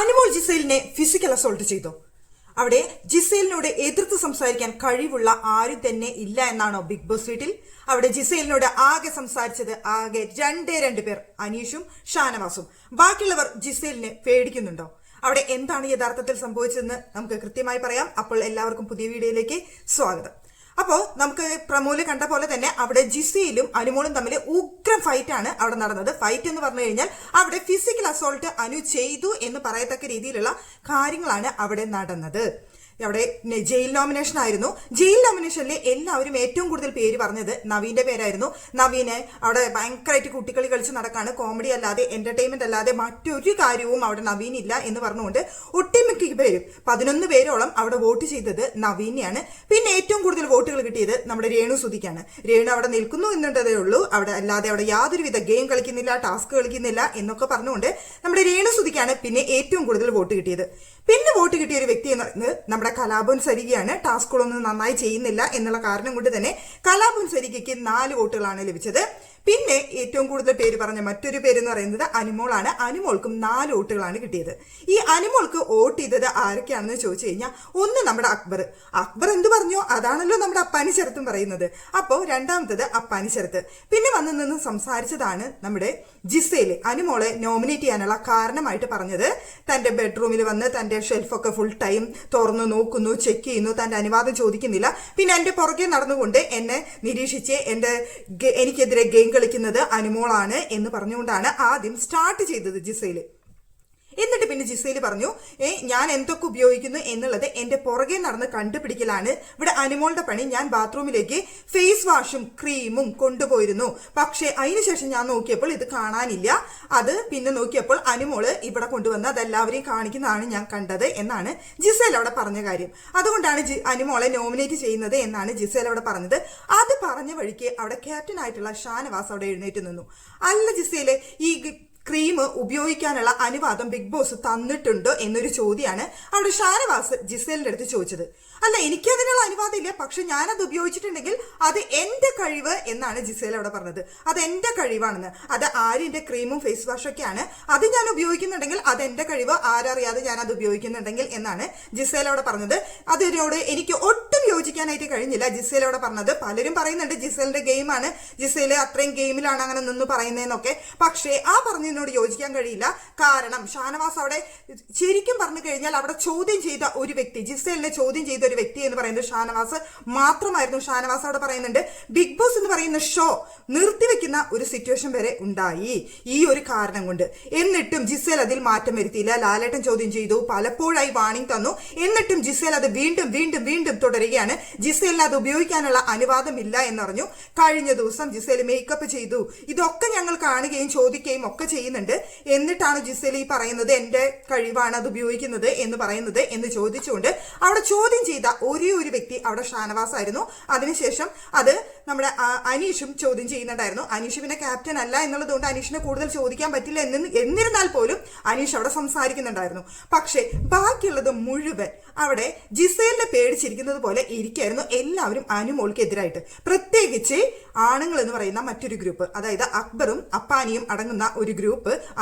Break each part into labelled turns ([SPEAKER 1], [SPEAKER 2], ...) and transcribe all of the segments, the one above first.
[SPEAKER 1] Anumol ജിസൈലിനെ physical assault ചെയ്തു. അവിടെ ജിസൈലിനോട് എതിർത്ത് സംസാരിക്കാൻ കഴിവുള്ള ആരും തന്നെ ഇല്ല എന്നാണോ ബിഗ് ബോസ് വീട്ടിൽ? അവിടെ ജിസൈലിനോട് ആകെ സംസാരിച്ചത് ആകെ രണ്ടേ രണ്ട് പേർ അനീഷും ഷാനവാസും. ബാക്കിയുള്ളവർ ജിസൈലിനെ പേടിക്കുന്നുണ്ടോ? അവിടെ എന്താണ് യഥാർത്ഥത്തിൽ സംഭവിച്ചതെന്ന് നമുക്ക് കൃത്യമായി പറയാം. അപ്പോൾ എല്ലാവർക്കും പുതിയ വീഡിയോയിലേക്ക് സ്വാഗതം. അപ്പോൾ നമുക്ക് പ്രമോൽ കണ്ട പോലെ തന്നെ അവിടെ ജിസിയിലും അനുമോളും തമ്മിൽ ഉഗ്രം ഫൈറ്റ് ആണ് അവിടെ നടന്നത്. ഫൈറ്റ് എന്ന് പറഞ്ഞു കഴിഞ്ഞാൽ അവിടെ ഫിസിക്കൽ അസോൾട്ട് അനു ചെയ്തു എന്ന് പറയത്തക്ക രീതിയിലുള്ള കാര്യങ്ങളാണ് അവിടെ നടന്നത്. അവിടെ ജയിൽ നോമിനേഷൻ ആയിരുന്നു. ജയിൽ നോമിനേഷനിൽ എല്ലാവരും ഏറ്റവും കൂടുതൽ പേര് പറഞ്ഞത് നവീന്റെ പേരായിരുന്നു. നവീനെ അവിടെ ഭയങ്കരമായിട്ട് കുട്ടികളി കളിച്ച് നടക്കാണ്. കോമഡി അല്ലാതെ എന്റർടൈൻമെന്റ് അല്ലാതെ മറ്റൊരു കാര്യവും അവിടെ നവീൻ ഇല്ല എന്ന് പറഞ്ഞുകൊണ്ട് ഒട്ടുമിക്ക പേരും പതിനൊന്ന് പേരോളം അവിടെ വോട്ട് ചെയ്തത് നവീനെയാണ്. പിന്നെ ഏറ്റവും കൂടുതൽ വോട്ടുകൾ കിട്ടിയത് നമ്മുടെ രേണു സുധിക്കാണ്. രേണു അവിടെ നിൽക്കുന്നു എന്നുണ്ടതേ ഉള്ളൂ. അവിടെ അല്ലാതെ അവിടെ യാതൊരുവിധ ഗെയിം കളിക്കുന്നില്ല ടാസ്ക് കളിക്കുന്നില്ല എന്നൊക്കെ പറഞ്ഞുകൊണ്ട് നമ്മുടെ രേണു സുധിക്കാണ് പിന്നെ ഏറ്റവും കൂടുതൽ വോട്ട് കിട്ടിയത്. പിന്നെ വോട്ട് കിട്ടിയ ഒരു വ്യക്തി എന്ന് പറയുന്നത് നമ്മുടെ കലാപൻ സരികയാണ്. ടാസ്കുകളൊന്നും നന്നായി ചെയ്യുന്നില്ല എന്നുള്ള കാരണം കൊണ്ട് തന്നെ കലാപൻ സരികയ്ക്ക് നാല് വോട്ടുകളാണ് ലഭിച്ചത്. പിന്നെ ഏറ്റവും കൂടുതൽ പേര് പറഞ്ഞ മറ്റൊരു പേര് എന്ന് പറയുന്നത് അനുമോളാണ്. അനുമോൾക്കും നാല് വോട്ടുകളാണ് കിട്ടിയത്. ഈ അനിമോൾക്ക് വോട്ട് ചെയ്തത് ആരൊക്കെയാണെന്ന് ചോദിച്ചു കഴിഞ്ഞാൽ ഒന്ന് നമ്മുടെ അക്ബർ. അക്ബർ എന്ത് പറഞ്ഞോ? അതാണല്ലോ നമ്മുടെ അപ്പാനി ശരത്തും പറയുന്നത്. അപ്പോൾ രണ്ടാമത്തത് അപ്പാനി ശരത്ത്. പിന്നെ വന്ന് നിന്ന് സംസാരിച്ചതാണ് നമ്മുടെ ജിസയിൽ അനിമോളെ നോമിനേറ്റ് ചെയ്യാനുള്ള കാരണമായിട്ട് പറഞ്ഞത് തന്റെ ബെഡ്റൂമിൽ വന്ന് തന്റെ ഷെൽഫൊക്കെ ഫുൾ ടൈം തുറന്നു നോക്കുന്നു ചെക്ക് ചെയ്യുന്നു തന്റെ അനുവാദം ചോദിക്കുന്നില്ല. പിന്നെ എന്റെ പുറകെ നടന്നുകൊണ്ട് എന്നെ നിരീക്ഷിച്ച് എന്റെ എനിക്കെതിരെ ഗെയിം കളിക്കുന്നത് അനുമോളാണ് എന്ന് പറഞ്ഞുകൊണ്ടാണ് ആദ്യം സ്റ്റാർട്ട് ചെയ്തത് ജിസയിൽ എന്നിട്ട് പിന്നെ ജിസയിൽ പറഞ്ഞു ഏ ഞാൻ എന്തൊക്കെ ഉപയോഗിക്കുന്നു എന്നുള്ളത് എന്റെ പുറകെ നടന്ന് കണ്ടുപിടിക്കലാണ്. ഇവിടെ അനുമോളുടെ പണി ഞാൻ ബാത്റൂമിലേക്ക് ഫേസ് വാഷും ക്രീമും കൊണ്ടുപോയിരുന്നു. പക്ഷേ അതിനുശേഷം ഞാൻ നോക്കിയപ്പോൾ ഇത് കാണാനില്ല. അത് പിന്നെ നോക്കിയപ്പോൾ അനുമോൾ ഇവിടെ കൊണ്ടുവന്ന് അതെല്ലാവരെയും കാണിക്കുന്നതാണ് ഞാൻ കണ്ടത് എന്നാണ് ജിസേൽ അവിടെ പറഞ്ഞ കാര്യം. അതുകൊണ്ടാണ് അനുമോളെ നോമിനേറ്റ് ചെയ്യുന്നത് എന്നാണ് ജിസേൽ അവിടെ പറഞ്ഞത്. അത് പറഞ്ഞ വഴിക്ക് അവിടെ ക്യാപ്റ്റൻ ആയിട്ടുള്ള ഷാനവാസ് അവിടെ എഴുന്നേറ്റ് നിന്നു. അല്ല ജിസേലെ ഈ ക്രീം ഉപയോഗിക്കാനുള്ള അനുവാദം ബിഗ് ബോസ് തന്നിട്ടുണ്ടോ എന്നൊരു ചോദ്യമാണ് അവിടെ ഷാനവാസ് ജിസേലിന്റെ അടുത്ത് ചോദിച്ചത്. അല്ല എനിക്കതിനുള്ള അനുവാദം ഇല്ല പക്ഷെ ഞാനത് ഉപയോഗിച്ചിട്ടുണ്ടെങ്കിൽ അത് എന്റെ കഴിവ് എന്നാണ് ജിസേൽ അവിടെ പറഞ്ഞത്. അത് എന്റെ കഴിവാണെന്ന്. അത് ആര്യന്റെ ക്രീമും ഫേസ് വാഷൊക്കെയാണ്. അത് ഞാൻ ഉപയോഗിക്കുന്നുണ്ടെങ്കിൽ അത് എന്റെ കഴിവ്. ആരറിയാതെ ഞാൻ അത് ഉപയോഗിക്കുന്നുണ്ടെങ്കിൽ എന്നാണ് ജിസേൽ അവിടെ പറഞ്ഞത്. അതിനോട് എനിക്ക് ഒട്ടും യോജിക്കാനായിട്ട് കഴിഞ്ഞില്ല. ജിസേൽ അവിടെ പറഞ്ഞത് പലരും പറയുന്നുണ്ട് ജിസേലിന്റെ ഗെയിമാണ്. ജിസേൽ അത്രയും ഗെയിമിലാണ് അങ്ങനെ നിന്ന് പറയുന്നതെന്നൊക്കെ. പക്ഷേ ആ പറഞ്ഞതിനോട് യോജിക്കാൻ കഴിയില്ല. കാരണം ഷാനവാസ് അവിടെ ശരിക്കും പറഞ്ഞു കഴിഞ്ഞാൽ അവിടെ ചോദ്യം ചെയ്ത ഒരു വ്യക്തി ജിസേലിനെ ചോദ്യം ചെയ്ത ഒരു വ്യക്തി എന്ന് പറയുന്നത് ഷാനവാസ് മാത്രമായിരുന്നു. ഷാനവാസ് അവിടെ പറയുന്നുണ്ട് ബിഗ് ബോസ് എന്ന് പറയുന്ന ഷോ നിർത്തിവെക്കുന്ന ഒരു സിറ്റുവേഷൻ വരെ ഉണ്ടായി. ഈ ഒരു കാരണം കൊണ്ട്. എന്നിട്ടും ജിസേൽ അതിൽ മാറ്റം വരുത്തിയില്ല. ലാലേട്ടൻ ചോദ്യം ചെയ്തു പലപ്പോഴായി വാണിംഗ് തന്നു. എന്നിട്ടും ജിസേൽ അത് വീണ്ടും വീണ്ടും വീണ്ടും തുടരുകയാണ്. ജിസേലിന് അത് ഉപയോഗിക്കാനുള്ള അനുവാദമില്ല എന്നറിഞ്ഞു. കഴിഞ്ഞ ദിവസം ജിസേൽ മേക്കപ്പ് ചെയ്തു. ഇതൊക്കെ ഞങ്ങൾ കാണുകയും ചോദിക്കുകയും ഒക്കെ ചെയ്യുന്നുണ്ട്. എന്നിട്ടാണ് ജിസേൽ ഈ പറയുന്നത് എന്റെ കഴിവാണ് അത് ഉപയോഗിക്കുന്നത് എന്ന് പറയുന്നത് എന്ന് ചോദിച്ചുകൊണ്ട് അവിടെ ചോദ്യം ചെയ്ത ഒരേ ഒരു വ്യക്തി അവിടെ ഷാനവാസ് ആയിരുന്നു അതിനുശേഷം അത് നമ്മുടെ അനീഷും ചോദ്യം ചെയ്യുന്നുണ്ടായിരുന്നു. അനീഷ് പിന്നെ ക്യാപ്റ്റൻ അല്ല എന്നുള്ളത് കൊണ്ട് അനീഷിനെ കൂടുതൽ ചോദിക്കാൻ പറ്റില്ല എന്ന് എന്നിരുന്നാൽ പോലും അനീഷ് അവിടെ സംസാരിക്കുന്നുണ്ടായിരുന്നു. പക്ഷേ ബാക്കിയുള്ളത് മുഴുവൻ അവിടെ ജിസേലിനെ പേടിച്ചിരിക്കുന്നത് പോലെ ഇരിക്കായിരുന്നു എല്ലാവരും അനുമോൾക്ക് എതിരായിട്ട് പ്രത്യേകിച്ച് ആണുങ്ങൾ എന്ന് പറയുന്ന മറ്റൊരു ഗ്രൂപ്പ് അതായത് അക്ബറും അപ്പാനിയും അടങ്ങുന്ന ഒരു ഗ്രൂപ്പ്.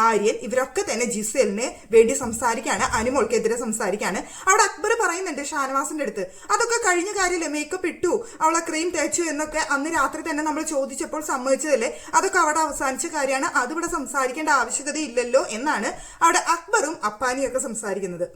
[SPEAKER 1] ആര്യൻ ഇവരൊക്കെ തന്നെ ജിസേലിന് വേണ്ടി സംസാരിക്കാണ് അനുമോൾക്കെതിരെ സംസാരിക്കാണ്. അവിടെ അക്ബർ പറയുന്നുണ്ട് ഷാനവാസിന്റെ അടുത്ത് അതൊക്കെ കഴിഞ്ഞ കാര്യമല്ലേ? മേക്കപ്പ് ഇട്ടു അവളെ ക്രീം തേച്ചു എന്നൊക്കെ അന്ന് രാത്രി തന്നെ നമ്മൾ ചോദിച്ചപ്പോൾ സമ്മതിച്ചതല്ലേ? അതൊക്കെ അവിടെ അവസാനിച്ച കാര്യമാണ് അതിവിടെ സംസാരിക്കേണ്ട ആവശ്യകത ഇല്ലല്ലോ എന്നാണ് അവിടെ അക്ബറും അപ്പാനിയൊക്കെ സംസാരിക്കുന്നത്.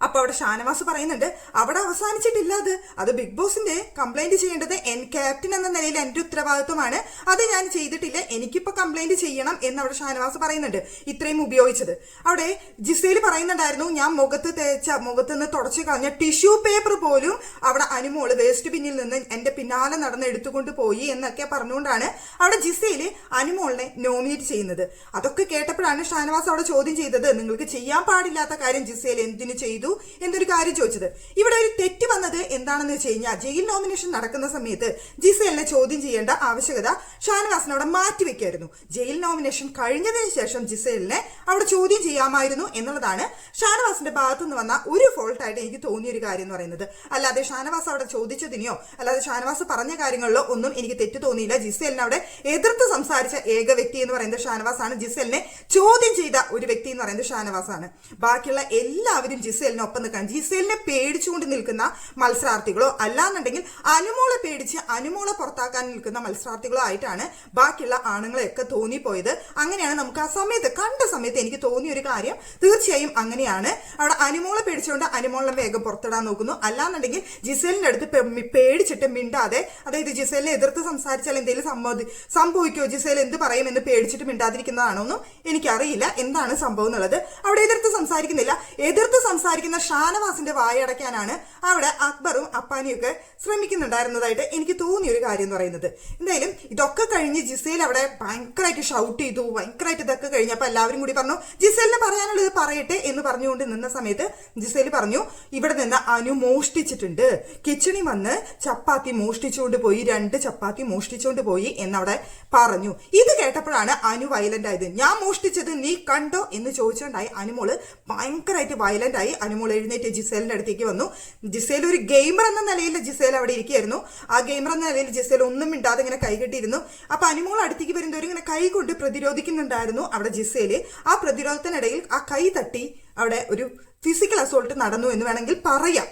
[SPEAKER 1] അപ്പൊ അവിടെ ഷാനവാസ് പറയുന്നുണ്ട് അവിടെ അവസാനിച്ചിട്ടില്ല അത്. അത് ബിഗ് ബോസിന്റെ കംപ്ലൈന്റ് ചെയ്യേണ്ടത് എൻ ക്യാപ്റ്റൻ എന്ന നിലയിൽ എന്റെ ഉത്തരവാദിത്വമാണ്. അത് ഞാൻ ചെയ്തിട്ടില്ല എനിക്കിപ്പോ കംപ്ലൈന്റ് ചെയ്യണം എന്ന് അവിടെ ഷാനവാസ് പറയുന്നുണ്ട്. ഇത്രയും ഉപയോഗിച്ചത്. അവിടെ ജിസയിൽ പറയുന്നുണ്ടായിരുന്നു ഞാൻ മുഖത്ത് തേച്ച മുഖത്ത് നിന്ന് തുടച്ചു കളഞ്ഞ ടിഷ്യൂ പേപ്പർ പോലും അവിടെ അനുമോൾ വേസ്റ്റ് ബിന്നിൽ നിന്ന് എന്റെ പിന്നാലെ നടന്ന് എടുത്തുകൊണ്ട് പോയി എന്നൊക്കെ പറഞ്ഞുകൊണ്ടാണ് അവിടെ ജിസയിൽ അനുമോളിനെ നോമിനേറ്റ് ചെയ്യുന്നത്. അതൊക്കെ കേട്ടപ്പോഴാണ് ഷാനവാസ് അവിടെ ചോദ്യം ചെയ്തത് നിങ്ങൾക്ക് ചെയ്യാൻ പാടില്ലാത്ത കാര്യം ജിസയിൽ എന്തിനു ചെയ്തു? ചെയ്തു എന്നൊരു കാര്യം ചോദിച്ചത്. ഇവിടെ ഒരു തെറ്റ് വന്നത് എന്താണെന്ന് വെച്ച് കഴിഞ്ഞാൽ ജയിൽ നോമിനേഷൻ നടക്കുന്ന സമയത്ത് ജിസേലിനെ ചോദ്യം ചെയ്യേണ്ട ആവശ്യകത ഷാനവാസിനെ അവിടെ മാറ്റിവെക്കായിരുന്നു ജയിൽ നോമിനേഷൻ കഴിഞ്ഞതിന് ശേഷം ജിസേലിനെ അവിടെ ചോദ്യം ചെയ്യാമായിരുന്നു എന്നുള്ളതാണ് ഷാനവാസിന്റെ ഭാഗത്തു നിന്ന് വന്ന ഒരു ഫോൾട്ടായിട്ട് എനിക്ക് തോന്നിയ ഒരു കാര്യം എന്ന് പറയുന്നത്. അല്ലാതെ ഷാനവാസ് അവിടെ ചോദിച്ചതിനെയോ അല്ലാതെ ഷാനവാസ് പറഞ്ഞ കാര്യങ്ങളിലോ ഒന്നും എനിക്ക് തെറ്റ് തോന്നിയില്ല. ജിസേലിനെ അവിടെ എതിർത്ത് സംസാരിച്ച ഏക വ്യക്തി എന്ന് പറയുന്നത് ഷാനവാസ് ആണ് ജിസേലിനെ ചോദ്യം ചെയ്ത ഒരു വ്യക്തി എന്ന് പറയുന്നത് ഷാനവാസ് ആണ് ബാക്കിയുള്ള എല്ലാവരും ജിസേലിനെ ഒപ്പം നിൽക്കാൻ ജിസേലിനെ പേടിച്ചുകൊണ്ട് നിൽക്കുന്ന മത്സരാർത്ഥികളോ അല്ലാന്നുണ്ടെങ്കിൽ അനുമോളെ പേടിച്ച് അനുമോളെ പുറത്താക്കാൻ നിൽക്കുന്ന മത്സരാർത്ഥികളോ ആയിട്ടാണ് ബാക്കിയുള്ള ആണുങ്ങളെയൊക്കെ തോന്നിപ്പോയത്. അങ്ങനെയാണ് നമുക്ക് ആ സമയത്ത് കണ്ട സമയത്ത് എനിക്ക് തോന്നിയ ഒരു കാര്യം തീർച്ചയായും അങ്ങനെയാണ്. അവിടെ അനുമോളെ പേടിച്ചുകൊണ്ട് അനുമോളെ വേഗം പുറത്തിടാൻ നോക്കുന്നു. അല്ലാന്നുണ്ടെങ്കിൽ ജിസേലിന്റെ അടുത്ത് പേടിച്ചിട്ട് മിണ്ടാതെ അതായത് ജിസേലിനെ എതിർത്ത് സംസാരിച്ചാൽ എന്തെങ്കിലും സംഭവം സംഭവിക്കുമോ ജിസേൽ എന്ത് പറയും എന്ന് പേടിച്ചിട്ട് മിണ്ടാതിരിക്കുന്നതാണോ എന്നും എനിക്കറിയില്ല. എന്താണ് സംഭവം എന്നുള്ളത്? അവിടെ എതിർത്ത് സംസാരിക്കുന്നില്ല. എതിർത്ത് സംസാരിക്കുന്ന ഷാനവാസിന്റെ വായടയ്ക്കാനാണ് അവിടെ അക്ബറും അപ്പാനിയൊക്കെ ശ്രമിക്കുന്നുണ്ടായിരുന്നതായിട്ട് എനിക്ക് തോന്നിയ ഒരു കാര്യം എന്ന് പറയുന്നത്. എന്തായാലും ഇതൊക്കെ കഴിഞ്ഞ് ജിസേൽ അവിടെ ഭയങ്കരമായിട്ട് ഷൗട്ട് ചെയ്തു ഭയങ്കരമായിട്ട് ഇതൊക്കെ കഴിഞ്ഞപ്പോൾ എല്ലാവരും കൂടി പറഞ്ഞു ജിസേലിന് പറയാനുള്ളത് പറയട്ടെ എന്ന് പറഞ്ഞുകൊണ്ട് നിന്ന സമയത്ത് ജിസേൽ പറഞ്ഞു ഇവിടെ നിന്ന് അനു മോഷ്ടിച്ചിട്ടുണ്ട്. കിച്ചണി വന്ന് ചപ്പാത്തി മോഷ്ടിച്ചുകൊണ്ട് പോയി രണ്ട് ചപ്പാത്തി മോഷ്ടിച്ചുകൊണ്ട് പോയി എന്നവിടെ പറഞ്ഞു. ഇത് കേട്ടപ്പോഴാണ് അനു വയലന്റ് ആയത്. ഞാൻ മോഷ്ടിച്ചത് നീ കണ്ടോ? എന്ന് ചോദിച്ചുകൊണ്ടായി അനുമോൾ ഭയങ്കരമായിട്ട് വയലന്റ് ആയി അനുമോൾ എഴുന്നേറ്റ് ജിസേലിന്റെ അടുത്തേക്ക് വന്നു. ജിസേൽ ഒരു ഗെയിമർ എന്ന നിലയിൽ ജിസേൽ അവിടെ ഇരിക്കുകയായിരുന്നു. ആ ഗെയിമർ എന്ന നിലയിൽ ജിസേൽ ഒന്നും മിണ്ടാതെ ഇങ്ങനെ കൈകെട്ടിയിരുന്നു അപ്പൊ അനിമോൾ അടുത്തേക്ക് വരുന്നവർ ഇങ്ങനെ കൈ കൊണ്ട് പ്രതിരോധിക്കുന്നുണ്ടായിരുന്നു അവിടെ ജിസേൽ. ആ പ്രതിരോധത്തിനിടയിൽ ആ കൈ തട്ടി അവിടെ ഒരു ഫിസിക്കൽ അസോൾട്ട് നടന്നു എന്ന് വേണമെങ്കിൽ പറയാം.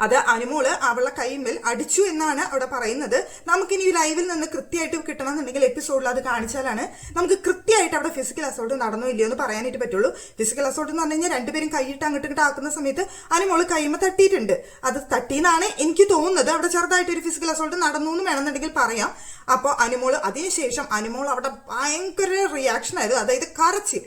[SPEAKER 1] അത് അനുമോൾ അവളെ കൈമേൽ അടിച്ചു എന്നാണ് അവിടെ പറയുന്നത്. നമുക്കിനി ലൈവിൽ നിന്ന് കൃത്യമായിട്ട് കിട്ടണമെന്നുണ്ടെങ്കിൽ എപ്പിസോഡിൽ അത് കാണിച്ചാലാണ് നമുക്ക് കൃത്യമായിട്ട് അവിടെ ഫിസിക്കൽ അസോൾട്ട് നടന്നോ ഇല്ലയോ എന്ന് പറയാനായിട്ട് പറ്റുള്ളൂ. ഫിസിക്കൽ അസോൾട്ട് എന്ന് പറഞ്ഞു കഴിഞ്ഞാൽ രണ്ടുപേരും കൈയിട്ട് അങ്ങോട്ട് ഇങ്ങോട്ട് ആക്കുന്ന സമയത്ത് അനുമോൾ കൈമ തട്ടിയിട്ടുണ്ട്. അത് തട്ടിയെന്നാണ് എനിക്ക് തോന്നുന്നത്. അവിടെ ചെറുതായിട്ട് ഒരു ഫിസിക്കൽ അസോൾട്ട് നടന്നു എന്ന് വേണമെന്നുണ്ടെങ്കിൽ പറയാം. അപ്പോൾ അനുമോൾ അതിനുശേഷം അനുമോൾ അവിടെ ഭയങ്കര റിയാക്ഷൻ ആയിരുന്നു. അതായത് കരച്ച്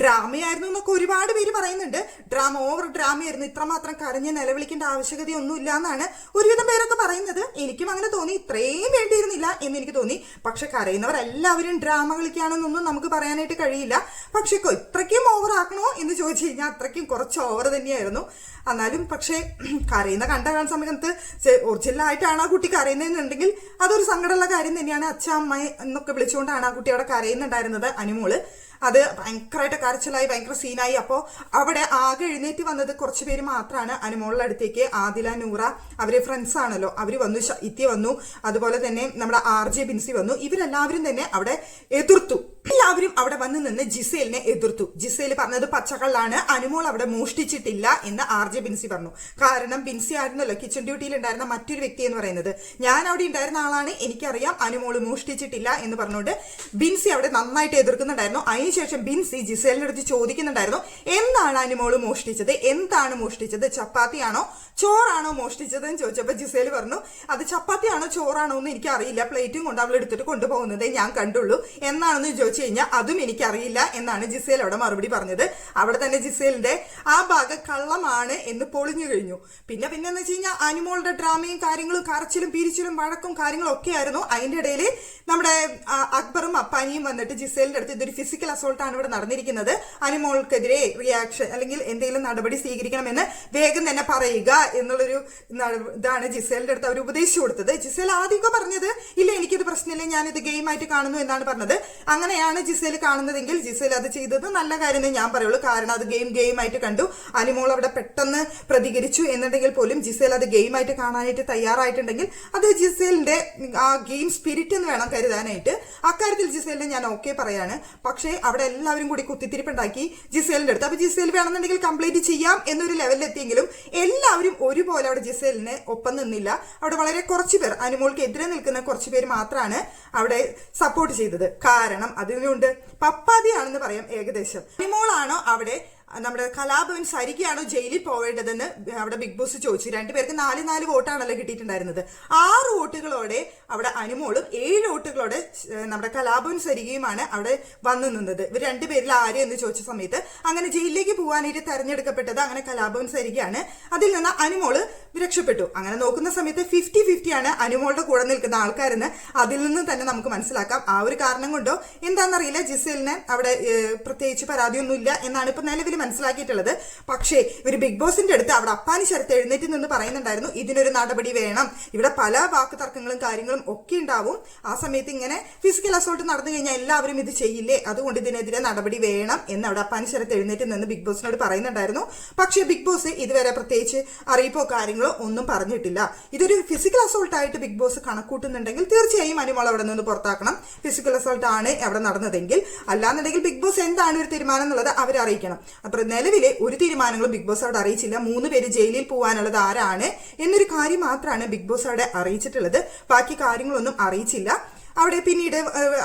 [SPEAKER 1] ഡ്രാമയായിരുന്നു എന്നൊക്കെ ഒരുപാട് പേര് പറയുന്നുണ്ട്. ഡ്രാമ ഓവർ ഡ്രാമയായിരുന്നു. ഇത്രമാത്രം കരഞ്ഞ് നിലവിളിക്കേണ്ട ആവശ്യകതയൊന്നും ഇല്ല എന്നാണ് ഒരുവിധം പേരൊക്കെ പറയുന്നത്. എനിക്കും അങ്ങനെ തോന്നി. ഇത്രയും വേണ്ടിയിരുന്നില്ല എന്ന് എനിക്ക് തോന്നി. പക്ഷെ കരയുന്നവരെല്ലാവരും ഡ്രാമ കളിക്കുകയാണെന്നൊന്നും നമുക്ക് പറയാനായിട്ട് കഴിയില്ല. പക്ഷെ ഇത്രയ്ക്കും ഓവർ ആക്കണോ എന്ന് ചോദിച്ചു കഴിഞ്ഞാൽ അത്രയ്ക്കും കുറച്ച് ഓവർ തന്നെയായിരുന്നു. എന്നാലും പക്ഷേ കരയുന്ന കണ്ട കാണുന്ന സമയത്ത് ഒറിജിനൽ ആയിട്ടാണ് ആ കുട്ടി കരയുന്നതെന്നുണ്ടെങ്കിൽ അതൊരു സങ്കടമുള്ള കാര്യം തന്നെയാണ്. അച്ഛ അമ്മ എന്നൊക്കെ വിളിച്ചുകൊണ്ടാണ് ആ കുട്ടി അവിടെ കരയുന്നുണ്ടായിരുന്നത് അനുമോൾ. അത് ഭയങ്കരമായിട്ട് കരച്ചിലായി ഭയങ്കര സീനായി അപ്പോൾ അവിടെ ആകെ എഴുന്നേറ്റ് വന്നത് കുറച്ച് പേര് മാത്രമാണ് അനുമോളുടെ അടുത്തേക്ക് ആദില നൂറ അവരെ ഫ്രണ്ട്സ് ആണല്ലോ. അവർ വന്നു ഇത്തി വന്നു. അതുപോലെ തന്നെ നമ്മുടെ ആർ ജെ ബിൻസി വന്നു. ഇവരെല്ലാവരും തന്നെ അവിടെ എതിർത്തു. അവിടെ വന്ന് നിന്ന് ജിസേലിനെ എതിർത്തു. ജിസേൽ പറഞ്ഞത് പച്ചക്കള്ളാണ് അനുമോൾ അവിടെ മോഷ്ടിച്ചിട്ടില്ല എന്ന് ആർ ജെ ബിൻസി പറഞ്ഞു. കാരണം ബിൻസി ആയിരുന്നല്ലോ കിച്ചൺ ഡ്യൂട്ടിയിൽ ഉണ്ടായിരുന്ന മറ്റൊരു വ്യക്തി എന്ന് പറയുന്നത്. ഞാൻ അവിടെ ഉണ്ടായിരുന്ന ആളാണ് എനിക്കറിയാം അനുമോൾ മോഷ്ടിച്ചിട്ടില്ല എന്ന് പറഞ്ഞുകൊണ്ട് ബിൻസി അവിടെ നന്നായിട്ട് എതിർക്കുന്നുണ്ടായിരുന്നു. അതിനുശേഷം ബിൻസി ജിസേലിന്റെ അടുത്ത് ചോദിക്കുന്നുണ്ടായിരുന്നു എന്താണ് അനുമോൾ മോഷ്ടിച്ചത്? എന്താണ് മോഷ്ടിച്ചത്? ചപ്പാത്തിയാണോ? ചോറാണോ മോഷ്ടിച്ചത്? എന്ന് ചോദിച്ചപ്പോൾ ജിസേൽ പറഞ്ഞു അത് ചപ്പാത്തിയാണോ? ചോറാണോ? എന്ന് എനിക്ക് അറിയില്ല പ്ലേറ്റും കൊണ്ട് അവൾ എടുത്തിട്ട് കൊണ്ടുപോകുന്നതേ ഞാൻ കണ്ടുള്ളൂ. എന്നാണെന്ന് ചോദിച്ചു കഴിഞ്ഞാൽ അതും എനിക്കറിയില്ല എന്നാണ് ജിസേൽ അവിടെ മറുപടി പറഞ്ഞത്. അവിടെ തന്നെ ജിസേലിന്റെ ആ ഭാഗം കള്ളമാണ് എന്ന് പൊളിഞ്ഞു കഴിഞ്ഞു. പിന്നെ പിന്നെ എന്ന് വെച്ച് കഴിഞ്ഞാൽ അനുമോളുടെ ഡ്രാമയും കാര്യങ്ങളും കറച്ചിലും പിരിച്ചിലും വഴക്കും കാര്യങ്ങളും ഒക്കെ ആയിരുന്നു. അതിന്റെ ഇടയിൽ നമ്മുടെ അക്ബറും അപ്പാനിയും വന്നിട്ട് ജിസേലിന്റെ അടുത്ത് ഇതൊരു ഫിസിക്കൽ അസോൾട്ടാണ് ഇവിടെ നടന്നിരിക്കുന്നത്. അനുമോൾക്കെതിരെ റിയാക്ഷൻ അല്ലെങ്കിൽ എന്തെങ്കിലും നടപടി സ്വീകരിക്കണമെന്ന് വേഗം തന്നെ പറയുക എന്നുള്ളൊരു ഇതാണ് ജിസേലിന്റെ അടുത്ത് അവർ ഉപദേശിച്ചു കൊടുത്തത്. ജിസേൽ ആദ്യമൊക്കെ പറഞ്ഞത് ഇല്ല എനിക്കിത് പ്രശ്നമില്ല ഞാനിത് ഗെയിമായിട്ട് കാണുന്നു എന്നാണ് പറഞ്ഞത്. അങ്ങനെയാണ് ജിസേൽ കാണുന്നതെങ്കിൽ ജിസയിൽ അത് ചെയ്തത് നല്ല കാര്യമേ ഞാൻ പറയുള്ളൂ. കാരണം അത് ഗെയിം ഗെയിം ആയിട്ട് കണ്ടു. അനിമോൾ അവിടെ പെട്ടെന്ന് പ്രതികരിച്ചു. എന്നുണ്ടെങ്കിൽ പോലും ജിസയിൽ അത് ഗെയിം ആയിട്ട് കാണാനായിട്ട് തയ്യാറായിട്ടുണ്ടെങ്കിൽ അത് ജിസേലിന്റെ ആ ഗെയിം സ്പിരിറ്റ് എന്ന് വേണം കരുതാനായിട്ട്. അക്കാര്യത്തിൽ ജിസേലിനെ ഞാൻ ഓക്കെ പറയാണ്. പക്ഷേ അവിടെ എല്ലാവരും കൂടി കുത്തിത്തിരിപ്പുണ്ടാക്കി ജിസേലിന്റെ അടുത്ത്. അപ്പൊ ജിസേൽ വേണമെന്നുണ്ടെങ്കിൽ കംപ്ലീറ്റ് ചെയ്യാം എന്നൊരു ലെവലിൽ എത്തിയെങ്കിലും എല്ലാവരും ഒരുപോലെ അവിടെ ജിസേലിന് ഒപ്പം നിന്നില്ല. അവിടെ വളരെ കുറച്ച് പേർ അനുമോൾക്ക് എതിരെ നിൽക്കുന്ന കുറച്ച് പേര് മാത്രമാണ് അവിടെ സപ്പോർട്ട് ചെയ്തത്. കാരണം അതിനുണ്ട് പപ്പാതിയാണെന്ന് പറയാം ഏകദേശം. അനുമോളാണോ അവിടെ നമ്മുടെ കലാഭവൻ സരികയാണോ ജയിലിൽ പോവേണ്ടതെന്ന് അവിടെ ബിഗ് ബോസ് ചോദിച്ചു. രണ്ടുപേർക്ക് നാല് നാല് വോട്ടാണല്ലോ കിട്ടിയിട്ടുണ്ടായിരുന്നത്. ആറ് വോട്ടുകളോടെ അവിടെ അനുമോളും ഏഴ് വോട്ടുകളോടെ നമ്മുടെ കലാഭവൻ സരികയുമാണ് അവിടെ വന്നു നിന്നത്. ഇവർ രണ്ടുപേരിൽ ആര് എന്ന് ചോദിച്ച സമയത്ത് അങ്ങനെ ജയിലിലേക്ക് പോകാനായിട്ട് തെരഞ്ഞെടുക്കപ്പെട്ടത് അങ്ങനെ കലാഭവൻ സരികയാണ്. അതിൽ നിന്ന് അനുമോൾ രക്ഷപ്പെട്ടു. അങ്ങനെ നോക്കുന്ന സമയത്ത് ഫിഫ്റ്റി ഫിഫ്റ്റിയാണ് അനുമോളുടെ കൂടെ നിൽക്കുന്ന ആൾക്കാരെന്ന് അതിൽ നിന്ന് തന്നെ നമുക്ക് മനസ്സിലാക്കാം. ആ ഒരു കാരണം കൊണ്ടോ എന്താണെന്നറിയില്ല. ജിസേലിന് അവിടെ പ്രത്യേകിച്ച് പരാതിയൊന്നുമില്ല എന്നാണ് ഇപ്പൊ നിലവിൽ മനസ്സിലാക്കിയിട്ടുള്ളത്. പക്ഷേ ഇവർ ബിഗ് ബോസിന്റെ അടുത്ത് അവിടെ അപ്പാനി ശരത്ത് എഴുന്നേറ്റ് നിന്ന് പറയുന്നുണ്ടായിരുന്നു ഇതിനൊരു നടപടി വേണം. ഇവിടെ പല വാക്ക് തർക്കങ്ങളും കാര്യങ്ങളും ഒക്കെ ഉണ്ടാവും. ആ സമയത്ത് ഇങ്ങനെ ഫിസിക്കൽ അസോൾട്ട് നടന്നു കഴിഞ്ഞാൽ എല്ലാവരും ഇത് ചെയ്യില്ലേ? അതുകൊണ്ട് ഇതിനെതിരെ നടപടി വേണം. എന്ന് അവിടെ അപ്പാനി ശരത്ത് എഴുന്നേറ്റ് നിന്ന് ബിഗ് ബോസിനോട് പറയുന്നുണ്ടായിരുന്നു. പക്ഷേ ബിഗ് ബോസ് ഇതുവരെ പ്രത്യേകിച്ച് അറിയിപ്പോ കാര്യങ്ങളോ ഒന്നും പറഞ്ഞിട്ടില്ല. ഇതൊരു ഫിസിക്കൽ അസോൾട്ട് ആയിട്ട് ബിഗ് ബോസ് കണക്കൂട്ടുന്നുണ്ടെങ്കിൽ തീർച്ചയായും അനുമോൾ അവിടെ നിന്ന് പുറത്താക്കണം. ഫിസിക്കൽ അസോൾട്ട് ആണ് അവിടെ നടന്നതെങ്കിൽ. അല്ലാന്നുണ്ടെങ്കിൽ ബിഗ് ബോസ് എന്താണ് ഒരു തീരുമാനം എന്നുള്ളത് അവരെ അറിയിക്കണം. അപ്പോൾ നിലവിലെ ഒരു തീരുമാനങ്ങളും ബിഗ് ബോസ് അവിടെ അറിയിച്ചില്ല. മൂന്ന് പേര് ജയിലിൽ പോകാനുള്ളത് ആരാണ് എന്നൊരു കാര്യം മാത്രമാണ് ബിഗ് ബോസ് അവിടെ അറിയിച്ചിട്ടുള്ളത്. ബാക്കി കാര്യങ്ങളൊന്നും അറിയിച്ചില്ല. അവിടെ പിന്നീട്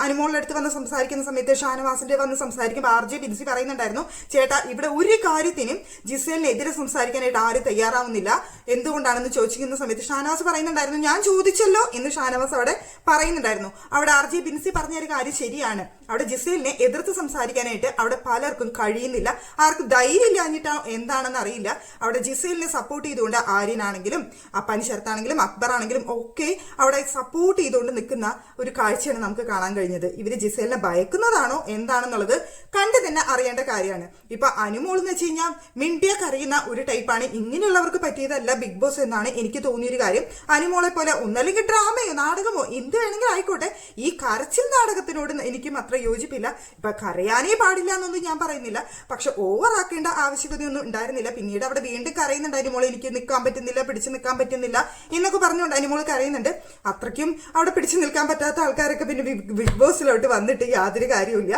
[SPEAKER 1] അനുമോളുടെ അടുത്ത് വന്ന് സംസാരിക്കുന്ന സമയത്ത് ഷാനവാസിന്റെ വന്ന് സംസാരിക്കുമ്പോൾ ആർ ജെ ബിൻസി പറയുന്നുണ്ടായിരുന്നു ചേട്ടാ ഇവിടെ ഒരു കാര്യത്തിനും ജിസേലിനെതിരെ സംസാരിക്കാനായിട്ട് ആരും തയ്യാറാവുന്നില്ല. എന്തുകൊണ്ടാണെന്ന് ചോദിക്കുന്ന സമയത്ത് ഷാനവാസ് പറയുന്നുണ്ടായിരുന്നു ഞാൻ ചോദിച്ചല്ലോ എന്ന് ഷാനവാസ് അവിടെ പറയുന്നുണ്ടായിരുന്നു. അവിടെ ആർ ജെ ബിൻസി പറഞ്ഞ ഒരു കാര്യം ശരിയാണ്. അവിടെ ജിസേലിനെ എതിർത്ത് സംസാരിക്കാനായിട്ട് അവിടെ പലർക്കും കഴിയുന്നില്ല. ആർക്കും ധൈര്യം ഇല്ലാഞ്ഞിട്ടാണോ എന്താണെന്ന് അറിയില്ല. അവിടെ ജിസേലിനെ സപ്പോർട്ട് ചെയ്തുകൊണ്ട് ആര്യനാണെങ്കിലും അപ്പാനി ശരത്താണെങ്കിലും അക്ബർ ആണെങ്കിലും ഒക്കെ അവിടെ സപ്പോർട്ട് ചെയ്തുകൊണ്ട് നിൽക്കുന്ന ഒരു കാഴ്ചയാണ് നമുക്ക് കാണാൻ കഴിഞ്ഞത്. ഇവർ ജിസേലിനെ ഭയക്കുന്നതാണോ? എന്താണെന്നുള്ളത് കണ്ടു തന്നെ അറിയേണ്ട കാര്യമാണ്. ഇപ്പൊ അനുമോൾ എന്ന് വെച്ച് കഴിഞ്ഞാൽ മിണ്ടിയ കറിയുന്ന ഒരു ടൈപ്പാണ് ഇങ്ങനെയുള്ളവർക്ക് പറ്റിയതല്ല ബിഗ് ബോസ് എന്നാണ് എനിക്ക് തോന്നിയൊരു കാര്യം. അനുമോളെ പോലെ ഒന്നല്ലെങ്കിൽ ഡ്രാമയോ നാടകമോ എന്ത് വേണമെങ്കിലും ആയിക്കോട്ടെ. ഈ കരച്ചിൽ നാടകത്തിനോട് എനിക്കും അത്ര യോജിപ്പില്ല. ഇപ്പൊ കരയാനേ പാടില്ല എന്നൊന്നും ഞാൻ പറയുന്നില്ല. പക്ഷെ ഓവർ ആക്കേണ്ട ആവശ്യകതയൊന്നും ഉണ്ടായിരുന്നില്ല. പിന്നീട് അവിടെ വീണ്ടും കരയുന്നുണ്ട് അനുമോൾ എനിക്ക് നിൽക്കാൻ പറ്റുന്നില്ല പിടിച്ചു നിൽക്കാൻ പറ്റുന്നില്ല എന്നൊക്കെ പറഞ്ഞുകൊണ്ട് അനുമോൾ കരയുന്നുണ്ട്. അത്രയ്ക്കും അവിടെ പിടിച്ചു നിൽക്കാൻ പറ്റാത്ത ആൾക്കാരൊക്കെ പിന്നെ ബിഗ് ബോസിലോട്ട് വന്നിട്ട് യാതൊരു കാര്യമില്ല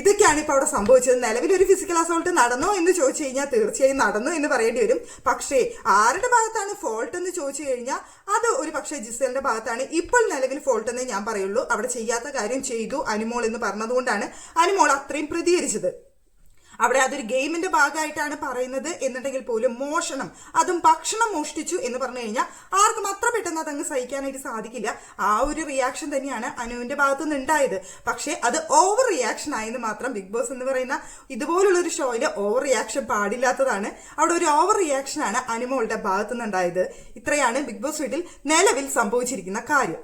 [SPEAKER 1] ഇതൊക്കെയാണ് ഇപ്പോൾ അവിടെ സംഭവിച്ചത്. നിലവിൽ ഒരു ഫിസിക്കൽ അസോൾട്ട് നടന്നോ എന്ന് ചോദിച്ചു കഴിഞ്ഞാൽ തീർച്ചയായും നടന്നു എന്ന് പറയേണ്ടി വരും. പക്ഷേ ആരുടെ ഭാഗത്താണ് ഫോൾട്ട് എന്ന് ചോദിച്ചു കഴിഞ്ഞാൽ അത് ഒരു പക്ഷേ ജിസലിന്റെ ഭാഗത്താണ്. ഇപ്പോൾ നിലവിൽ ഫോൾട്ട് എന്നേ ഞാൻ പറയുള്ളൂ. അവിടെ ചെയ്യാത്ത കാര്യം ചെയ്തു അനുമോൾ എന്ന് പറഞ്ഞതുകൊണ്ടാണ് അനുമോൾ അത്രയും പ്രതികരിച്ചത്. അവിടെ അതൊരു ഗെയിമിന്റെ ഭാഗമായിട്ടാണ് പറയുന്നത് എന്നുണ്ടെങ്കിൽ പോലും മോഷണം അതും ഭക്ഷണം മോഷ്ടിച്ചു എന്ന് പറഞ്ഞു കഴിഞ്ഞാൽ ആർക്കും അത്ര പെട്ടെന്ന് അതങ്ങ് സഹിക്കാനായിട്ട് സാധിക്കില്ല. ആ ഒരു റിയാക്ഷൻ തന്നെയാണ് അനുവിന്റെ ഭാഗത്തു നിന്ന് ഉണ്ടായത്. പക്ഷേ അത് ഓവർ റിയാക്ഷൻ ആയെന്ന് മാത്രം ബിഗ് ബോസ് എന്ന് പറയുന്ന ഇതുപോലുള്ള ഒരു ഷോയിൽ ഓവർ റിയാക്ഷൻ പാടില്ലാത്തതാണ്. അവിടെ ഒരു ഓവർ റിയാക്ഷൻ ആണ് അനുമോളുടെ ഭാഗത്തു നിന്നുണ്ടായത് ഇത്രയാണ് ബിഗ് ബോസ് വീട്ടിൽ നിലവിൽ സംഭവിച്ചിരിക്കുന്ന കാര്യം.